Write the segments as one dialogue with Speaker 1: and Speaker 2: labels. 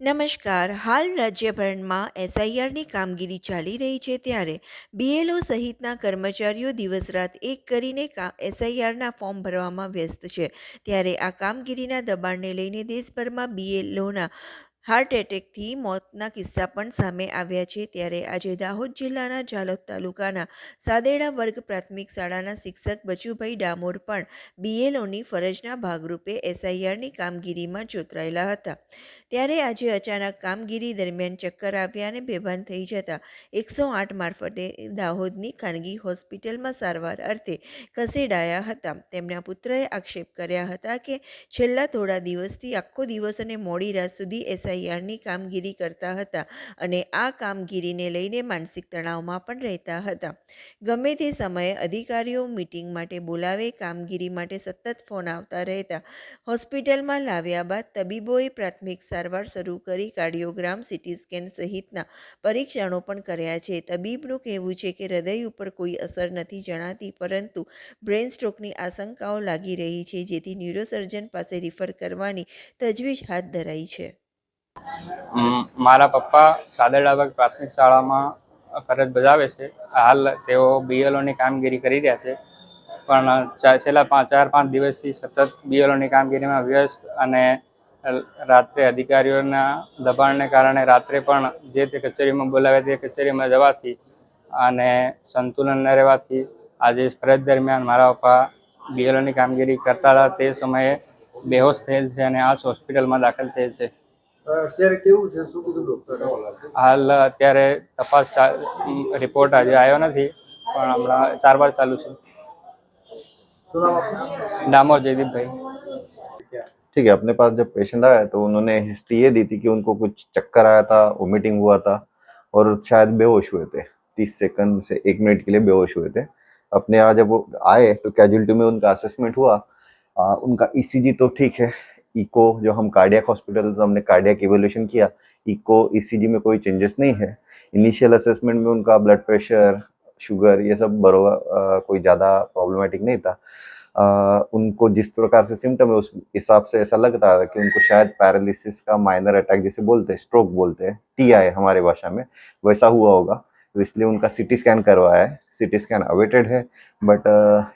Speaker 1: નમસ્કાર. હાલ રાજ્યભરમાં એસઆઈઆરની કામગીરી ચાલી રહી છે ત્યારે બીએલઓ સહિતના કર્મચારીઓ દિવસ રાત એક કરીને એસઆઈઆરના ફોર્મ ભરવામાં વ્યસ્ત છે. ત્યારે આ કામગીરીના દબાણને લઈને દેશભરમાં બીએલઓના હાર્ટ એટેકથી મોતના કિસ્સા પણ સામે આવ્યા છે. ત્યારે આજે દાહોદ જિલ્લાના ઝાલોદ તાલુકાના સાદેડા વર્ગ પ્રાથમિક શાળાના શિક્ષક બચુભાઈ ડામોર પણ બીએલઓની ફરજના ભાગરૂપે એસઆઈઆરની કામગીરીમાં જોતરાયેલા હતા. ત્યારે આજે અચાનક કામગીરી દરમિયાન ચક્કર આવ્યા અને બેભાન થઈ જતા એકસો આઠ મારફતે દાહોદની ખાનગી હોસ્પિટલમાં સારવાર અર્થે ખસેડાયા હતા. તેમના પુત્રએ આક્ષેપ કર્યા હતા કે છેલ્લા થોડા દિવસથી આખો દિવસ અને મોડી રાત સુધી એસઆઈઆરની કામગીરી કરતા હતા અને આ કામગીરીને લઈને માનસિક તણાવમાં પણ રહેતા હતા. ગમે તે સમયે અધિકારીઓ મિટિંગ માટે બોલાવે, કામગીરી માટે સતત ફોન આવતા રહેતા. હોસ્પિટલમાં લાવ્યા બાદ તબીબોએ પ્રાથમિક સારવાર શરૂ કરી કાર્ડિયોગ્રામ, સિટી સ્કેન સહિતના પરીક્ષણો પણ કર્યા છે. તબીબનું કહેવું છે કે હૃદય ઉપર કોઈ અસર નથી જણાતી, પરંતુ બ્રેન સ્ટ્રોકની આશંકાઓ લાગી રહી છે, જેથી ન્યુરોસર્જન પાસે રિફર કરવાની તજવીજ હાથ ધરાઈ છે.
Speaker 2: મારા પપ્પા સાદરડાબાગ પ્રાથમિક શાળામાં ફરજ બજાવે છે. હાલ તેઓ બીએલઓની કામગીરી કરી રહ્યા છે. પણ છેલ્લા પાંચ ચાર, પાંચ દિવસથી સતત બીએલઓની કામગીરીમાં વ્યસ્ત અને રાત્રે અધિકારીઓના દબાણને કારણે રાત્રે પણ જે તે કચેરીમાં બોલાવે તે કચેરીમાં જવાથી અને સંતુલન ન રહેવાથી આજે ફરજ દરમિયાન મારા પપ્પા બીએલઓની કામગીરી કરતા હતા. તે સમયે બેહોશ થયેલ છે અને આ હોસ્પિટલમાં દાખલ થયેલ છે.
Speaker 3: અત્યારે કેવું છે શું કીધું ડોક્ટરે
Speaker 2: હાલ અત્યારે તપાસ ચા- ઉમ, રિપોર્ટ આજે આવ્યો નથી પણ હમણાં સારવાર ચાલુ છે
Speaker 3: શું નામ આપનું
Speaker 2: ડામોર જયદીપભાઈ
Speaker 4: ठीक है अपने पास जब पेशेंट आया तो उन्होंने हिस्ट्री ये दी थी कि उनको कुछ चक्कर आया था वोमिटिंग हुआ था और शायद बेहोश हुए थे तीस सेकंड से एक मिनट के लिए बेहोश हुए थे अपने यहाँ जब वो आए तो कैजुअलिटी में उनका असेसमेंट हुआ आ, उनका ईसीजी तो ठीक है इको जो हम कार्डियक हॉस्पिटल तो हमने कार्डियक इवोल्यूशन किया। इको ईसीजी में कोई चेंजेस नहीं है। इनिशियल असेसमेंट में उनका ब्लड प्रेशर शुगर ये सब बरोबर कोई ज़्यादा प्रॉब्लमेटिक नहीं था। अ, उनको जिस प्रकार से सिम्टम है उस हिसाब से ऐसा लगता था कि उनको शायद पैरालिसिस का माइनर अटैक जिसे बोलते हैं स्ट्रोक बोलते हैं टी हमारे भाषा में वैसा हुआ होगा। तो इसलिए उनका सी सिटी स्कैन करवाया है। सी सिटी स्कैन अवेटेड है but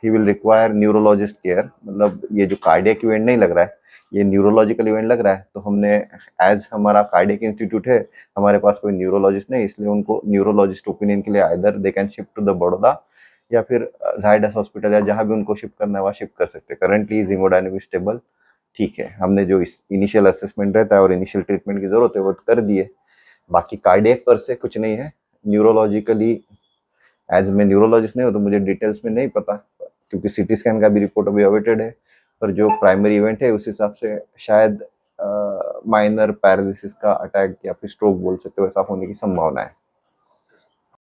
Speaker 4: he will require neurologist care मतलब ये जो कार्डियक इवेंट नहीं लग रहा है, ये न्यूरोलॉजिकल इवेंट लग रहा है तो हमने एज हमारा कार्डियक इंस्टीट्यूट है, हमारे पास कोई न्यूरोलॉजिस्ट नहीं, इसलिए उनको न्यूरोलॉजिस्ट ओपिनियन के लिए either they can shift to the Baroda या फिर जायडस हॉस्पिटल या जहाँ भी उनको शिफ्ट करना है, वहाँ शिफ्ट कर सकते हैं। करंटली इज़ स्टेबल ठीक है। हमने जो इस इनिशियल असेसमेंट रहता है और इनिशियल ट्रीटमेंट की ज़रूरत है, वो कर दिए बाकी कार्डियक पर से कुछ नहीं है। न्यूरोलॉजिकली एज मैं न्यूरोलॉजिस्ट नहीं हूँ तो मुझे डिटेल्स में नहीं पता, क्योंकि सिटी स्कैन का भी रिपोर्ट अभी अवेटेड है, पर जो प्राइमरी इवेंट है, उस हिसाब से शायद माइनर पैरालिसिस का अटैक या फिर स्ट्रोक बोल सकते हो, ऐसा होने की संभावना है।